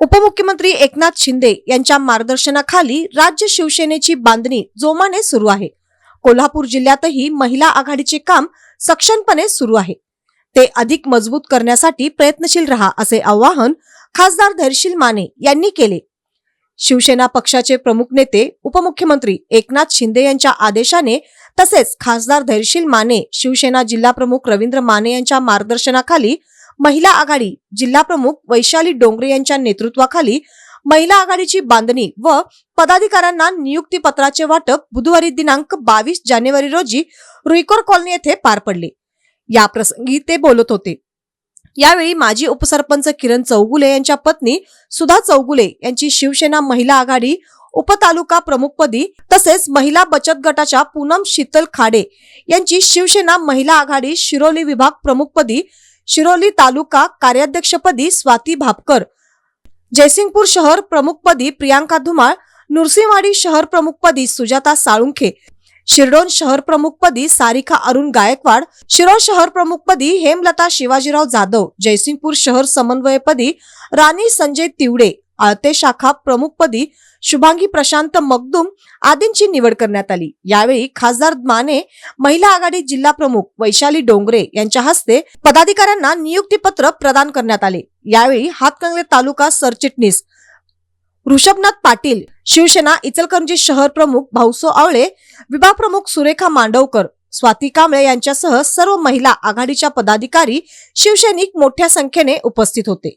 उपमुख्यमंत्री एकनाथ शिंदे यांच्या मार्गदर्शनाखाली राज्य शिवसेनेची बांधणी जोमाने सुरू आहे. कोल्हापूर जिल्ह्यातही महिला आघाडीचे काम सक्षमपणे सुरू आहे. ते अधिक मजबूत करण्यासाठी प्रयत्नशील रहा असे आवाहन खासदार धैर्यशील माने यांनी केले. शिवसेना पक्षाचे प्रमुख नेते उपमुख्यमंत्री एकनाथ शिंदे यांच्या आदेशाने तसेच खासदार धैर्यशील माने शिवसेना जिल्हा प्रमुख रवींद्र माने यांच्या मार्गदर्शनाखाली महिला आघाडी जिल्हा प्रमुख वैशाली डोंगरे यांच्या नेतृत्वाखाली महिला आघाडीची बांधणी व पदाधिकाऱ्यांना नियुक्ती पत्राचे वाटप बुधवारी दिनांक बावीस जानेवारी रोजी रुईकोर कॉलनी येथे पार पडले. या प्रसंगी ते बोलत होते. यावेळी माजी उपसरपंच किरण चौगुले यांच्या पत्नी सुधा चौगुले यांची शिवसेना महिला आघाडी उपतालुका प्रमुखपदी तसेच महिला बचत गटाच्या पूनम शीतल खाडे यांची शिवसेना महिला आघाडी शिरोली विभाग प्रमुखपदी शिरोली तालुका कार्याध्यक्षपदी स्वाती भापकर. जयसिंगपूर शहर प्रमुखपदी प्रियांका धुमाळ नुरसिंहवाडी शहर प्रमुखपदी सुजाता साळुंखे. शिरडोन शहर प्रमुखपदी सारिका अरुण गायकवाड शिरोळ शहर प्रमुखपदी हेमलता शिवाजीराव जाधव. जयसिंगपूर शहर समन्वयपदी राणी संजय तिवडे. आळते शाखा प्रमुखपदी शुभांगी प्रशांत मगदुम आदींची निवड करण्यात आली. यावेळी खासदार माने महिला आघाडी जिल्हा प्रमुख वैशाली डोंगरे यांच्या हस्ते पदाधिकाऱ्यांना नियुक्तीपत्र प्रदान करण्यात आले. यावेळी हातकंगले तालुका सरचिटणीस ऋषभनाथ पाटील शिवसेना इचलकरंजी शहर प्रमुख भाऊसो आवळे विभाग प्रमुख सुरेखा मांडवकर स्वाती कांबळे यांच्यासह सर्व महिला आघाडीच्या पदाधिकारी शिवसैनिक मोठ्या संख्येने उपस्थित होते.